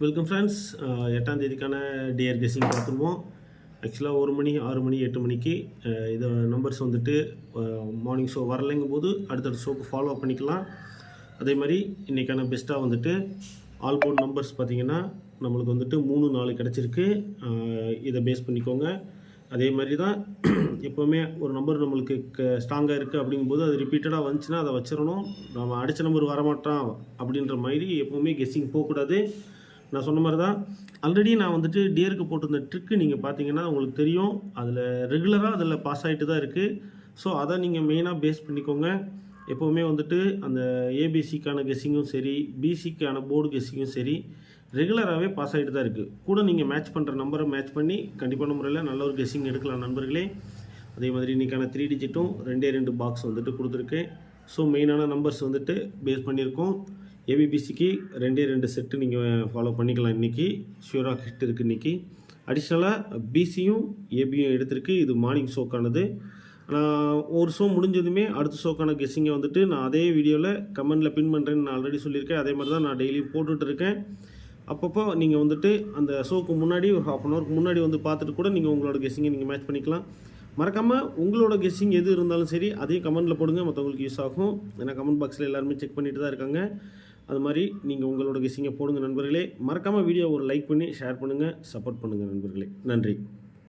Welcome friends எட்டாம் தேதிக்கான TR guessing பார்த்துருவோம். ஆக்சுவலாக ஒரு மணி ஆறு மணி எட்டு மணிக்கு இதை நம்பர்ஸ் வந்துட்டு மார்னிங் ஷோ வரலைங்கும் போது அடுத்தடுத்த ஷோக்கு ஃபாலோ பண்ணிக்கலாம். அதே மாதிரி இன்றைக்கான பெஸ்ட்டாக வந்துட்டு ஆல் போர்ட் நம்பர்ஸ் பார்த்தீங்கன்னா நம்மளுக்கு வந்துட்டு மூணு நாலு கிடச்சிருக்கு. இதை பேஸ் பண்ணிக்கோங்க. அதே மாதிரி தான் எப்போவுமே ஒரு நம்பர் நம்மளுக்கு ஸ்ட்ராங்காக இருக்குது அப்படிங்கும்போது அது ரிப்பீட்டடாக வந்துச்சுன்னா அதை வச்சிடணும். நம்ம அடித்த நம்பர் வரமாட்டான் அப்படின்ற மாதிரி எப்போவுமே கெஸ்ஸிங் போகக்கூடாது. நான் சொன்ன மாதிரி தான் ஆல்ரெடி நான் வந்துட்டு டியருக்கு போட்டிருந்த ட்ரிக்கு நீங்கள் பார்த்தீங்கன்னா உங்களுக்கு தெரியும். அதில் ரெகுலராக அதில் பாஸ் ஆகிட்டு தான் இருக்குது ஸோ அதை நீங்கள் மெயினாக பேஸ் பண்ணிக்கோங்க. எப்போவுமே வந்துட்டு அந்த ஏபிசிக்கான கெஸ்ஸிங்கும் சரி பிசிக்கான போர்டு கெஸ்ஸிங்கும் சரி ரெகுலராகவே பாஸ் ஆகிட்டு தான் இருக்குது கூட நீங்கள் மேட்ச் பண்ணுற நம்பரை மேட்ச் பண்ணி கண்டிப்பான முறையில் நல்ல ஒரு கெஸ்ஸிங் எடுக்கலாம் நண்பர்களே. அதே மாதிரி இன்றைக்கான த்ரீ டிஜிட்டும் ரெண்டே ரெண்டு பாக்ஸ் வந்துட்டு கொடுத்துருக்கேன் ஸோ மெயினான நம்பர்ஸ் வந்துட்டு பேஸ் பண்ணியிருக்கோம். ஏபிபிசிக்கு ரெண்டே ரெண்டு செட்டு நீங்கள் ஃபாலோ பண்ணிக்கலாம் இன்றைக்கி ஷியூராக ஹிட் இருக்குது இன்றைக்கி அடிஷ்னலாக பிசியும் ஏபியும் எடுத்திருக்கு. இது மார்னிங் ஷோக்கானது நான் ஒரு ஷோ முடிஞ்சதுமே அடுத்த ஷோக்கான கெஸ்ஸிங்கை வந்துட்டு நான் அதே வீடியோவில் கமெண்டில் பின் பண்ணுறேன்னு நான் ஆல்ரெடி சொல்லியிருக்கேன். அதே மாதிரி தான் நான் டெய்லியும் போட்டுகிட்டு இருக்கேன். அப்பப்போ நீங்கள் வந்துட்டு அந்த ஷோக்கு முன்னாடி ஒரு ஹாஃப் அன் ஹவருக்கு முன்னாடி வந்து பார்த்துட்டு கூட நீங்கள் உங்களோட கெஸ்ஸிங்கை நீங்கள் மேட்ச் பண்ணிக்கலாம். மறக்காமல் உங்களோட கெஸ்ஸிங் எது இருந்தாலும் சரி அதையும் கமெண்ட்டில் போடுங்க. மற்றவங்களுக்கு யூஸ் ஆகும். ஏன்னா கமெண்ட் பாக்ஸில் எல்லாருமே செக் பண்ணிட்டு தான் இருக்காங்க. அது மாதிரி நீங்கள் உங்களோட கெஸ்ஸிங்கை போடுங்க நண்பர்களே. மறக்காமல் வீடியோ ஒரு லைக் பண்ணி ஷேர் பண்ணுங்கள் சப்போர்ட் பண்ணுங்கள் நண்பர்களே. நன்றி.